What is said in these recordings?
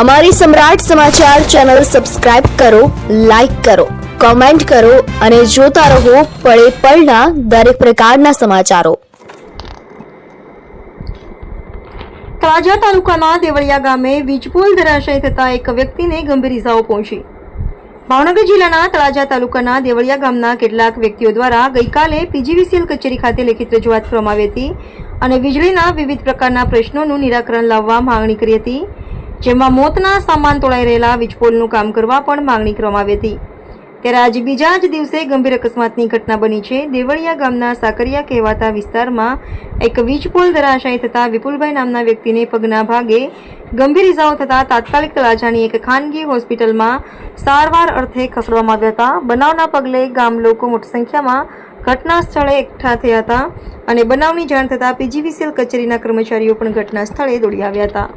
અમારી સમ્રાટ સમાચાર channel subscribe કરો, લાઇક કરો, કોમેન્ટ કરો અને જોતા રહો પળે પળના દરેક પ્રકારના સમાચારો. તળાજા તાલુકાના દેવળિયા ગામે વીજપોલ ધરાશય થતા એક વ્યક્તિને ગંભીર ઇજાઓ પહોંચી. ભાવનગર જિલ્લાના તળાજા તાલુકાના દેવળિયા ગામના કેટલાક વ્યક્તિઓ દ્વારા ગઈકાલે પીજીવીસીએલ કચેરી ખાતે લેખિત રજૂઆત કરવામાં આવી હતી અને વીજળીના વિવિધ પ્રકારના પ્રશ્નોનું નિરાકરણ લાવવા માંગણી કરી હતી. જેમાં મોતના સામાન તોડાઈ રહેલા વીજપોલનું કામ કરવા પણ માંગણી કરવામાં આવી હતી. ત્યારે આજે બીજા જ દિવસે ગંભીર અકસ્માતની ઘટના બની છે. દેવળિયા ગામના સાકરિયા કહેવાતા વિસ્તારમાં એક વીજપોલ ધરાશાયી થતાં વિપુલભાઈ નામના વ્યક્તિને પગના ભાગે ગંભીર ઇજાઓ થતાં તાત્કાલિક તળાજાની એક ખાનગી હોસ્પિટલમાં સારવાર અર્થે ખસેડવામાં આવ્યા હતા. બનાવના પગલે ગામ લોકો મોટી સંખ્યામાં ઘટના સ્થળે એકઠા થયા હતા અને બનાવની જાણ થતાં પીજીવીસીએલ કચેરીના કર્મચારીઓ પણ ઘટના સ્થળે દોડી આવ્યા હતા.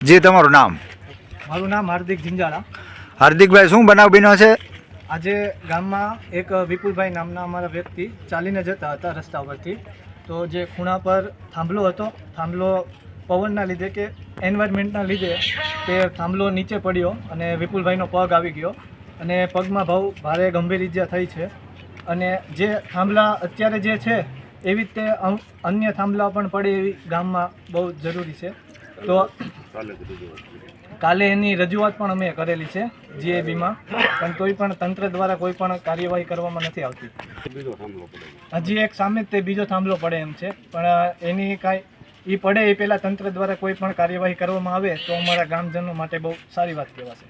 જી તમારું નામ? મારું નામ હાર્દિક ઝિંઝાળા હાર્દિકભાઈ શું બનાવ બન્યો છે? આજે ગામમાં એક વિપુલભાઈ નામના અમારા વ્યક્તિ ચાલીને જતા હતા રસ્તા પરથી તો જે ખૂણા પર થાંભલો હતો થાંભલો પવનના લીધે કે એન્વાયરમેન્ટના લીધે તે થાંભલો નીચે પડ્યો અને વિપુલભાઈનો પગ આવી ગયો. અને પગમાં બહુ ભારે ગંભીર ઈજા થઈ છે. અને જે થાંભલા અત્યારે જે છે એવી રીતે અન્ય થાંભલા પણ પડે એવી ગામમાં બહુ જરૂરી છે. તો કાલે એની રજૂઆત પણ અમે કરેલી છે જીએબીમાં. પણ તોય પણ તંત્ર દ્વારા કોઈ પણ કાર્યવાહી કરવામાં નથી આવતી. હજી એક સામે તે બીજો થાંભલો પડે એમ છે. પણ એની કાંઈ એ પડે એ પહેલાં તંત્ર દ્વારા કોઈ પણ કાર્યવાહી કરવામાં આવે તો અમારા ગામજનો માટે બહુ સારી વાત કહેવાશે.